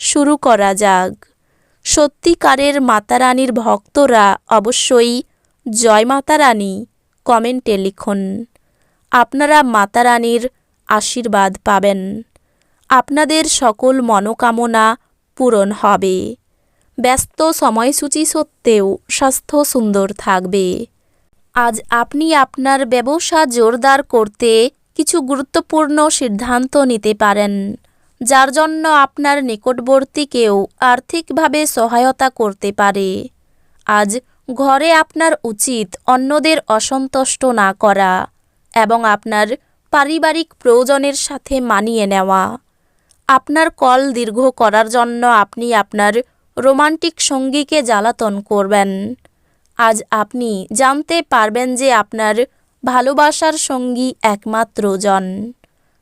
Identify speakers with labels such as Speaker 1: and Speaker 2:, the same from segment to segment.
Speaker 1: শুরু করা যাক। সত্যিকারের মাতারানীর ভক্তরা অবশ্যই জয় মাতারানী কমেন্টে লিখুন। আপনারা মাতারানীর আশীর্বাদ পাবেন। আপনাদের সকল মনোকামনা পূরণ হবে। ব্যস্ত সময়সূচি সত্ত্বেও স্বাস্থ্য সুন্দর থাকবে। আজ আপনি আপনার ব্যবসা জোরদার করতে কিছু গুরুত্বপূর্ণ সিদ্ধান্ত নিতে পারেন। যার জন্য আপনার নিকটবর্তী কেউ আর্থিকভাবে সহায়তা করতে পারে। আজ ঘরে আপনার উচিত অন্যদের অসন্তুষ্ট না করা এবং আপনার পারিবারিক প্রয়োজনের সাথে মানিয়ে নেওয়া। আপনার কল দীর্ঘ করার জন্য আপনি আপনার রোমান্টিক সঙ্গীকে জ্বালাতন করবেন। আজ আপনি জানতে পারবেন যে আপনার ভালোবাসার সঙ্গী একমাত্র জন।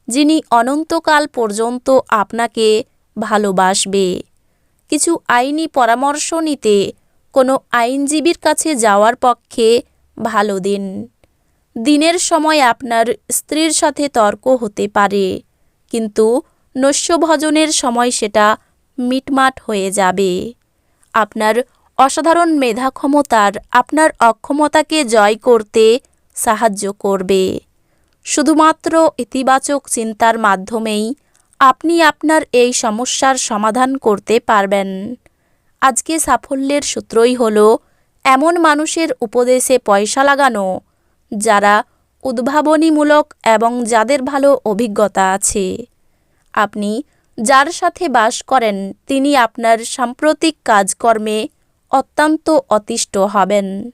Speaker 1: যিনি অনন্তকাল পর্যন্ত আপনাকে ভালোবাসবে। কিছু আইনি পরামর্শ নিতে কোনো আইনজীবীর কাছে যাওয়ার পক্ষে ভালো দিন। দিনের সময় আপনার স্ত্রীর সাথে তর্ক হতে পারে, কিন্তু নস্যভজনের সময় সেটা মিটমাট হয়ে যাবে। আপনার অসাধারণ মেধা ক্ষমতার আপনার অক্ষমতাকে জয় করতে সাহায্য করবে। শুধুমাত্র ইতিবাচক চিন্তার মাধ্যমেই আপনি আপনার এই সমস্যার সমাধান করতে পারবেন। আজকে সাফল্যের সূত্রই হল, এমন মানুষের উপদেশে পয়সা লাগানো, যারা উদ্ভাবনীমূলক এবং যাদের ভালো অভিজ্ঞতা আছে। আপনি যার সাথে বাস করেন, তিনি আপনার সাম্প্রতিক কাজকর্মে অত্যন্ত অতিষ্ঠ হবেন।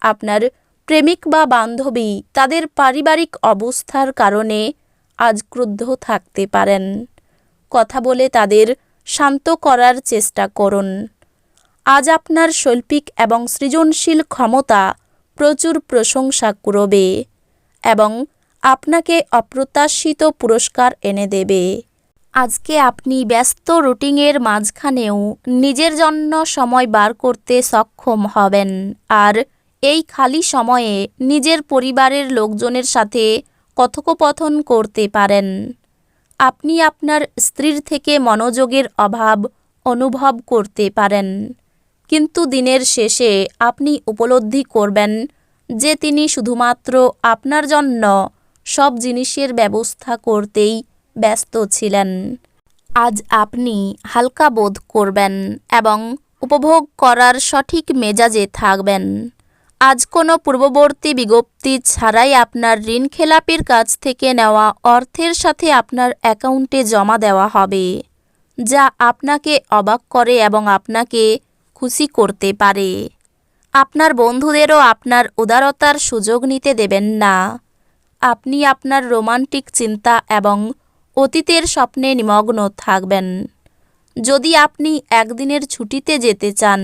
Speaker 1: আপনার প্রেমিক বা বান্ধবী তাদের পারিবারিক অবস্থার কারণে আজ ক্রুদ্ধ থাকতে পারেন। কথা বলে তাদের শান্ত করার চেষ্টা করুন। আজ আপনার শৈল্পিক এবং সৃজনশীল ক্ষমতা প্রচুর প্রশংসা করবে এবং আপনাকে অপ্রত্যাশিত পুরস্কার এনে দেবে। আজকে আপনি ব্যস্ত রুটিনের মাঝখানেও নিজের জন্য সময় বার করতে সক্ষম হবেন। আর এই খালি সময়ে নিজের পরিবারের লোকজনের সাথে কথোপকথন করতে পারেন। আপনি আপনার স্ত্রীর থেকে মনোযোগের অভাব অনুভব করতে পারেন। কিন্তু দিনের শেষে আপনি উপলব্ধি করবেন যে তিনি শুধুমাত্র আপনার জন্য সব জিনিসের ব্যবস্থা করতেই ব্যস্ত ছিলেন। আজ আপনি হালকা বোধ করবেন এবং উপভোগ করার সঠিক মেজাজে থাকবেন। আজ কোনো পূর্ববর্তী বিজ্ঞপ্তি ছাড়াই আপনার ঋণ খেলাপির কাছ থেকে নেওয়া অর্থের সাথে আপনার অ্যাকাউন্টে জমা দেওয়া হবে, যা আপনাকে অবাক করে এবং আপনাকে খুশি করতে পারে। আপনার বন্ধুদেরও আপনার উদারতার সুযোগ নিতে দেবেন না। আপনি আপনার রোমান্টিক চিন্তা এবং অতীতের স্বপ্নে নিমগ্ন থাকবেন। যদি আপনি একদিনের ছুটিতে যেতে চান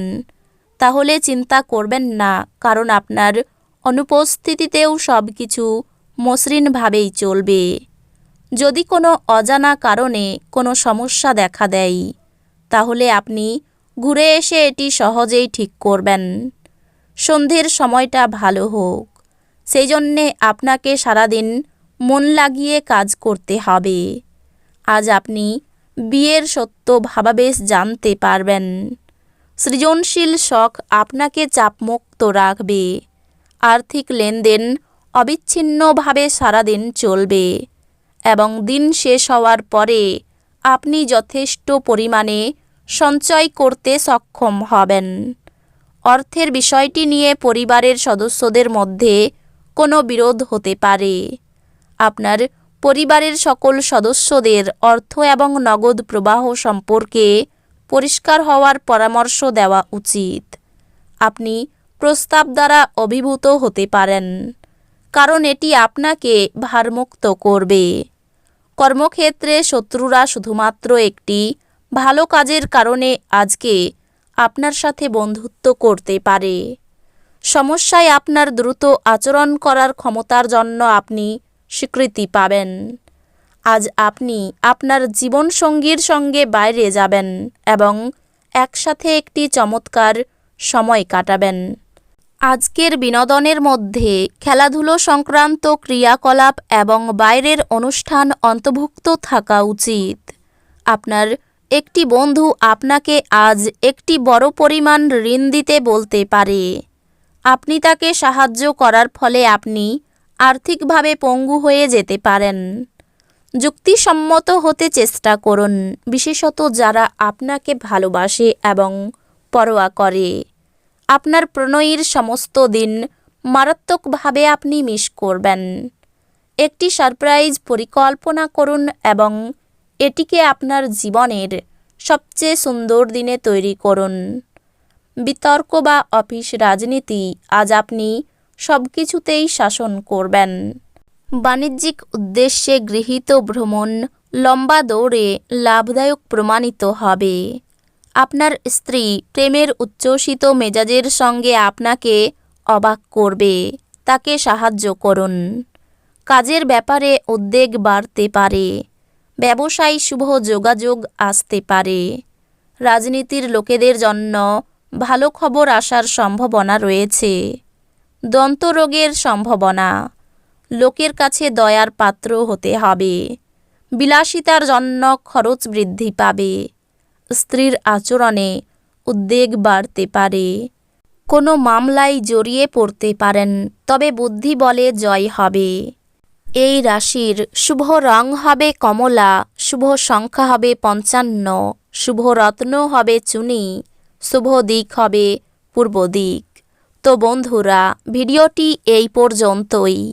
Speaker 1: তাহলে চিন্তা করবেন না, কারণ আপনার অনুপস্থিতিতেও সব কিছু মসৃণভাবেই চলবে। যদি কোনো অজানা কারণে কোনো সমস্যা দেখা দেয়, তাহলে আপনি ঘুরে এসে এটি সহজেই ঠিক করবেন। সন্ধ্যের সময়টা ভালো হোক সেই জন্যে আপনাকে সারাদিন মন লাগিয়ে কাজ করতে হবে। আজ আপনি বিয়ের সত্য ভাবাবেশ জানতে পারবেন। সৃজনশীল শখ আপনাকে চাপমুক্ত রাখবে। আর্থিক লেনদেন অবিচ্ছিন্নভাবে সারাদিন চলবে এবং দিন শেষ হওয়ার পরে আপনি যথেষ্ট পরিমাণে সঞ্চয় করতে সক্ষম হবেন। অর্থের বিষয়টি নিয়ে পরিবারের সদস্যদের মধ্যে কোনো বিরোধ হতে পারে। আপনার পরিবারের সকল সদস্যদের অর্থ এবং নগদ প্রবাহ সম্পর্কে পরিষ্কার হওয়ার পরামর্শ দেওয়া উচিত। আপনি প্রস্তাব দ্বারা অভিভূত হতে পারেন, কারণ এটি আপনাকে ভারমুক্ত করবে। কর্মক্ষেত্রে শত্রুরা শুধুমাত্র একটি ভালো কাজের কারণে আজকে আপনার সাথে বন্ধুত্ব করতে পারে। সমস্যায় আপনার দ্রুত আচরণ করার ক্ষমতার জন্য আপনি স্বীকৃতি পাবেন। আজ আপনি আপনার জীবনসঙ্গীর সঙ্গে বাইরে যাবেন এবং একসাথে একটি চমৎকার সময় কাটাবেন। আজকের বিনোদনের মধ্যে খেলাধুলো সংক্রান্ত ক্রিয়াকলাপ এবং বাইরের অনুষ্ঠান অন্তর্ভুক্ত থাকা উচিত। আপনার একটি বন্ধু আপনাকে আজ একটি বড় পরিমাণ ঋণ দিতে বলতে পারে। আপনি তাকে সাহায্য করার ফলে আপনি আর্থিকভাবে পঙ্গু হয়ে যেতে পারেন। যুক্তিসম্মত হতে চেষ্টা করুন, বিশেষত যারা আপনাকে ভালোবাসে এবং পরোয়া করে। আপনার প্রণয়ীর সমস্ত দিন মারাত্মকভাবে আপনি মিস করবেন। একটি সারপ্রাইজ পরিকল্পনা করুন এবং এটিকে আপনার জীবনের সবচেয়ে সুন্দর দিনে তৈরি করুন। বিতর্ক বা অফিস রাজনীতি আজ আপনি সব কিছুতেই শাসন করবেন। বাণিজ্যিক উদ্দেশ্যে গৃহীত ভ্রমণ লম্বা দৌড়ে লাভদায়ক প্রমাণিত হবে। আপনার স্ত্রী প্রেমের উচ্ছ্বসিত মেজাজের সঙ্গে আপনাকে অবাক করবে। তাকে সাহায্য করুন। কাজের ব্যাপারে উদ্বেগ বাড়তে পারে। ব্যবসায়ী শুভ যোগাযোগ আসতে পারে। রাজনীতির লোকেদের জন্য ভালো খবর আসার সম্ভাবনা রয়েছে। দন্তরোগের সম্ভাবনা। লোকের কাছে দয়ার পাত্র হতে হবে। বিলাসিতার জন্য খরচ বৃদ্ধি পাবে। স্ত্রীর আচরণে উদ্বেগ বাড়তে পারে। কোনো মামলায় জড়িয়ে পড়তে পারেন, তবে বুদ্ধি বলে জয় হবে। এই রাশির শুভ রং হবে কমলা, শুভ সংখ্যা হবে পঞ্চান্ন, শুভ রত্ন হবে চুনি, শুভ দিক হবে পূর্ব দিক। তো বন্ধুরা, ভিডিওটি এই পর্যন্তই।